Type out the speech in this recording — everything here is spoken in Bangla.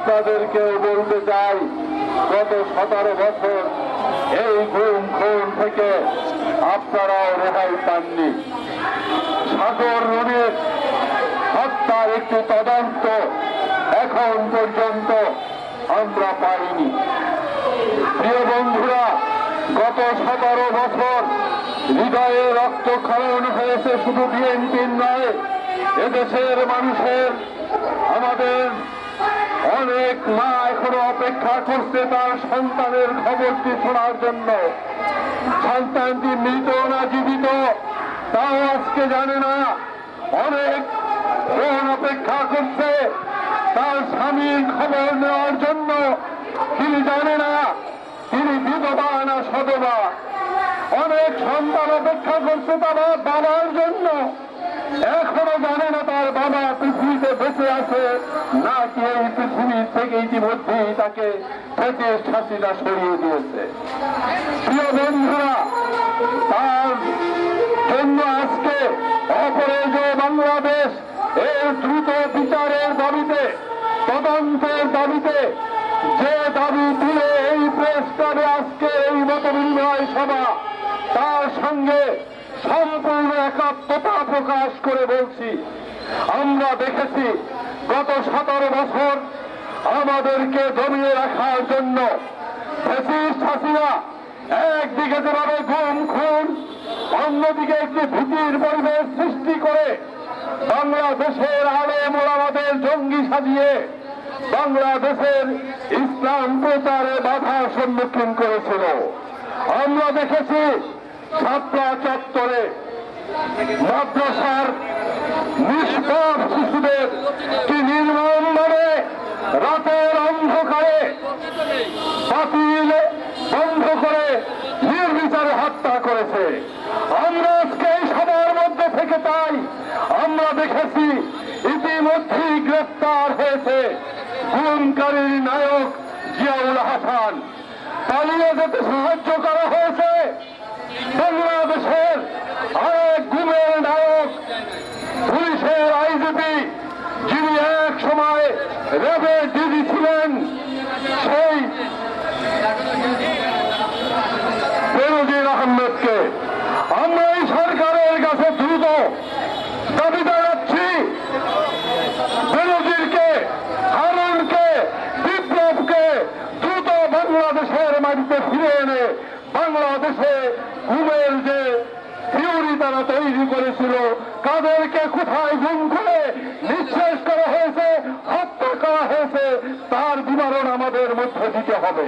আপনাদেরকেও বলতে চাই, গত সতেরো বছর এই ঘুম খুন থেকে আপনারাও রেহাই পাননি। সাগর রুনির হত্যার একটি তদন্ত এখন পর্যন্ত আমরা পাইনি। প্রিয় বন্ধুরা, গত সতেরো বছর হৃদয়ে রক্ত খরণ হয়েছে শুধু বিএনপির নয়, এদেশের মানুষের অনেক মা এখনও অপেক্ষা করছে তার সন্তানের খবরটি শোনার জন্য। সন্তানটি মৃত না জীবিত, তাও আজকে জানে না। অনেক বোন অপেক্ষা করছে তার স্বামীর খবর নেওয়ার জন্য। তিনি জানে না, তিনি বিধবা না সধবা। অনেক সন্তান অপেক্ষা করছে তার বাবার জন্য। এখনও জানে না তার বাবা তাকে থেকে শাসিটা সরিয়ে দিয়েছে। প্রিয় বন্ধুরা, তার জন্য আজকে অপরাজয় বাংলাদেশ এর দ্রুত বিচারের দাবিতে, তদন্তের দাবিতে যে দাবি তুলে এই প্রেস ক্লাবে আজকে এই মত বিনিময় সভা, তার সঙ্গে সম্পূর্ণ একাত্মতা প্রকাশ করে বলছি, আমরা দেখেছি গত সতেরো বছর আমাদেরকে দমিয়ে রাখার জন্য ফ্যাসিস্ট হাসিনা একদিকে যেভাবে গুম খুন, অন্যদিকে একটি ভীতির পরিবেশ সৃষ্টি করে বাংলাদেশের আলে মোলামাদের জঙ্গি সাজিয়ে বাংলাদেশের ইসলাম প্রচারে বাধার সম্মুখীন করেছিল। আমরা দেখেছি ছাত্রা চত্বরে মাদ্রাসার নিষ্পাপ শিশুদের কি নির্মমভাবে রাতের অন্ধকারে বাতিল বন্ধ করে নির্বিচারে হত্যা করেছে। আমরা আজকে এই সবার মধ্যে থেকে তাই আমরা দেখেছি, ইতিমধ্যেই গ্রেফতার হয়েছে গুমকারীর নায়ক জিয়াউল হাসান। পালিয়ে যেতে সাহায্য করা হয়েছে বাংলাদেশের আরেক গুমের নায়ক, পুলিশের আইজিপি যিনি এক সময় র্যাবের ডিজি ছিলেন। দাবি জানাচ্ছি বিপ্লবকে দ্রুত বাংলাদেশের মাটিতে ফিরে এনে বাংলাদেশে ঘুমের যে থিওরি তারা তৈরি করেছিল, কাদেরকে কোথায় গুম করে নিঃশেষ করা হয়েছে, হত্যা করা হয়েছে, তার বিবরণ আমাদের মধ্যে দিতে হবে।